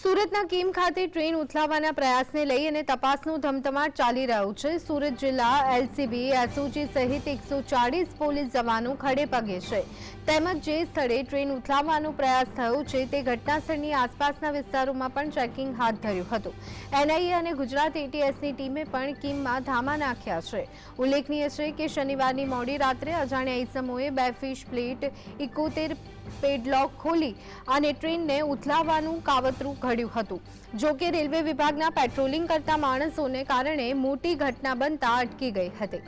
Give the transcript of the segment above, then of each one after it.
સુરતના કીમ ખાતે ટ્રેન ઉથલાવવાના પ્રયાસને લઈ અને તપાસનું ધમધમાટ ચાલી રહ્યું છે. સુરત જિલ્લા એલસીબી, એસઓજી સહિત એકસો ચાળીસ પોલીસ જવાનો ખડે પગે છે. તેમજ જે સ્થળે ટ્રેન ઉથલાવવાનો પ્રયાસ થયો છે તે ઘટનાસ્થળની આસપાસના વિસ્તારોમાં પણ ચેકિંગ હાથ ધર્યું હતું. એનઆઈએ અને ગુજરાત એટીએસની ટીમે પણ કીમમાં ધામા નાખ્યા છે. ઉલ્લેખનીય છે કે શનિવારની મોડી રાત્રે અજાણ્યા ઇસમોએ બે ફિશ પ્લેટ ઇકોતેર પેડલોક ખોલી અને ટ્રેનને ઉથલાવવાનું કાવતરું ઘડ્યું હતું. જો કે રેલવે વિભાગના પેટ્રોલિંગ કરતા માણસોને કારણે મોટી ઘટના બનતા અટકી ગઈ હતી.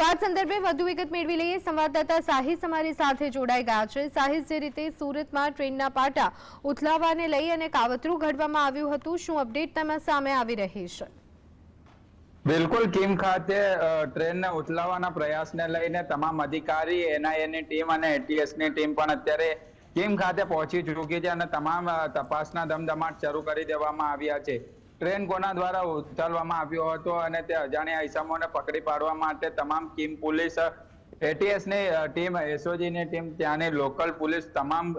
તો આ સંદર્ભે વધુ વિગત મેળવી લઈએ. સંવાદદાતા સાહિસ અમારી સાથે જોડાઈ ગયા છે. સાહિસ, જે રીતે સુરતમાં ટ્રેનના પાટા ઉથલાવાને લઈ અને કાવતરું ઘડવામાં આવ્યું હતું, શું અપડેટ તેમાં સામે આવી રહી છે? બિલકુલ, કિમ ખાતે ટ્રેનને ઉથલાવાના પ્રયાસને લઈને તમામ અધિકારી, એનઆઈએની ટીમ અને એટીએસની ટીમ પણ અત્યારે કિમ ખાતે પહોંચી ચૂકી છે અને તમામ તપાસના ધમધમાટ શરૂ કરી દેવામાં આવ્યા છે. ટ્રેન કોના દ્વારા ઉથલવામાં આવ્યો હતો અને તે અજાણ્યા ઇસમોને પકડી પાડવા માટે તમામ કિમ પોલીસ એટીએસની ટીમ એસઓજીની ટીમ ત્યાંની લોકલ પોલીસ તમામ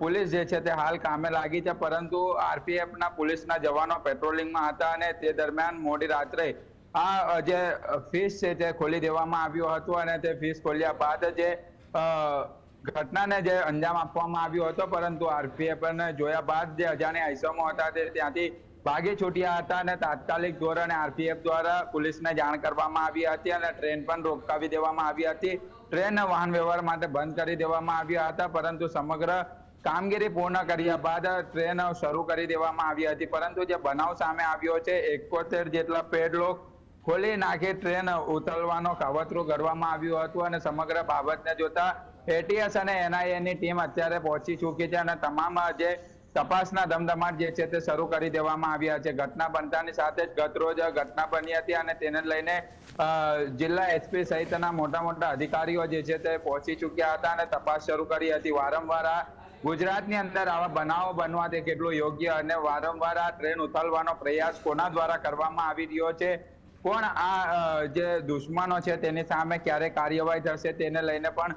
પોલીસ જે છે તે હાલ કામે લાગી છે. પરંતુ આરપીએફ ના પોલીસના જવાનો પેટ્રોલિંગમાં હતા અને તે દરમિયાન મોડી રાત્રે આ જે ફીસ છે તે ખોલી દેવામાં આવ્યું હતું અને તે ફીસ ખોલ્યા બાદ જે ઘટનાને જે અંજામ આપવામાં આવ્યો હતો. પરંતુ આરપીએફ ને જોયા બાદ જે અજાણ્યા ઇસમો હતા તે ત્યાંથી ભાગી છૂટ્યા હતા અને તાત્કાલિક ધોરણે આરપીએફ દ્વારા પોલીસને જાણ કરવામાં આવી હતી અને ટ્રેન પણ રોકાવી દેવામાં આવી હતી. ટ્રેન વાહન વ્યવહાર માટે બંધ કરી દેવામાં આવ્યા હતા, પરંતુ સમગ્ર કામગીરી પૂર્ણ કર્યા બાદ ટ્રેન શરૂ કરી દેવામાં આવી હતી. પરંતુ જે બનાવ સામે આવ્યો છે, એકોતેર જેટલા પેડલોક ખોલી નાખી ટ્રેન ઉતરવાનો કાવતરું કરવામાં આવ્યું હતું અને સમગ્ર બાબતને જોતા એટીએસ અને એનઆઈએની ટીમ અત્યારે પહોંચી ચૂકી છે અને તમામ જે તપાસના ધમધમાટ જે છે તે શરૂ કરી દેવામાં આવ્યા છે. ઘટના બનતાની સાથે જ ગત રોજ ઘટના બની હતી અને તેને લઈને જિલ્લા એસપી સહિતના મોટા મોટા અધિકારીઓ જે છે તે પહોંચી ચૂક્યા હતા અને તપાસ શરૂ કરી હતી. વારંવાર ગુજરાતની અંદર આવા બનાવો બનવા તે કેટલું યોગ્ય અને વારંવાર આ ટ્રેન ઉથલવાનો પ્રયાસ કોના દ્વારા કરવામાં આવી રહ્યો છે? કોણ આ જે દુશ્મનો છે તેની સામે ક્યારે કાર્યવાહી થશે તેને લઈને પણ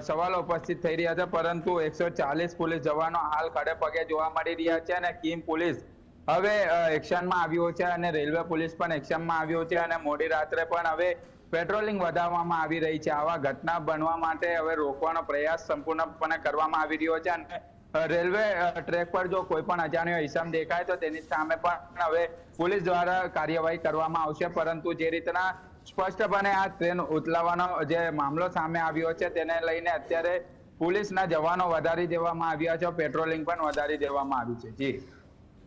સવાલો ઉપસ્થિત થઈ રહ્યા છે, પરંતુ એકસો ચાલીસ પોલીસ જવાનો હાલ ખડે પગે જોવા મળી રહ્યા છે અને કિમ પોલીસ હવે એક્શનમાં આવ્યો છે અને રેલવે પોલીસ પણ એક્શનમાં આવ્યો છે અને મોડી રાત્રે પણ હવે પેટ્રોલિંગ વધારવામાં આવી રહી છે. આવા ઘટના બનવા માટે હવે રોકવાનો પ્રયાસ સંપૂર્ણપણે કરવામાં આવી રહ્યો છે અને રેલવે ટ્રેક પર જો કોઈ પણ અજાણ્યો હિસામ દેખાય તો તેની સામે પણ હવે પોલીસ દ્વારા કાર્યવાહી કરવામાં આવશે. પરંતુ જે રીતના સ્પષ્ટપણે આ ટ્રેન ઉથલાવવાનો જે મામલો સામે આવ્યો છે, તેને લઈને અત્યારે પોલીસના જવાનો વધારી દેવામાં આવ્યા છે પેટ્રોલિંગ પણ વધારી દેવામાં આવ્યું છે. જી.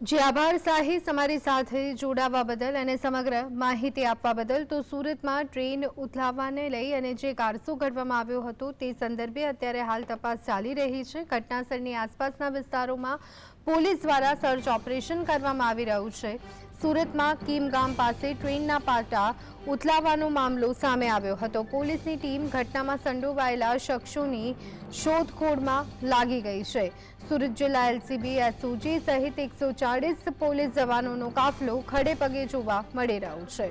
જી, આભાર સાહિસ અમારી સાથે જોડાવા બદલ અને સમગ્ર માહિતી આપવા બદલ. તો સુરતમાં ટ્રેન ઉથલાવવાને લઈ અને જે કારસો ઘડવામાં આવ્યો હતો, તે સંદર્ભે અત્યારે હાલ તપાસ ચાલી રહી છે. ઘટનાસ્થળની આસપાસના વિસ્તારોમાં પોલીસ દ્વારા સર્ચ ઓપરેશન કરવામાં આવી રહ્યું છે. સુરતમાં કીમ ગામ પાસે ટ્રેનના પાટા ઉથલાવવાનો મામલો સામે આવ્યો હતો. પોલીસની ટીમ ઘટનામાં સંડોવાયેલા શખ્સોની શોધખોળમાં લાગી ગઈ છે. સુરત જિલ્લા એલસીબી એસઓજી સહિત એકસો ચાળીસ પોલીસ જવાનોનો કાફલો ખડે પગે જોવા મળી રહ્યો છે.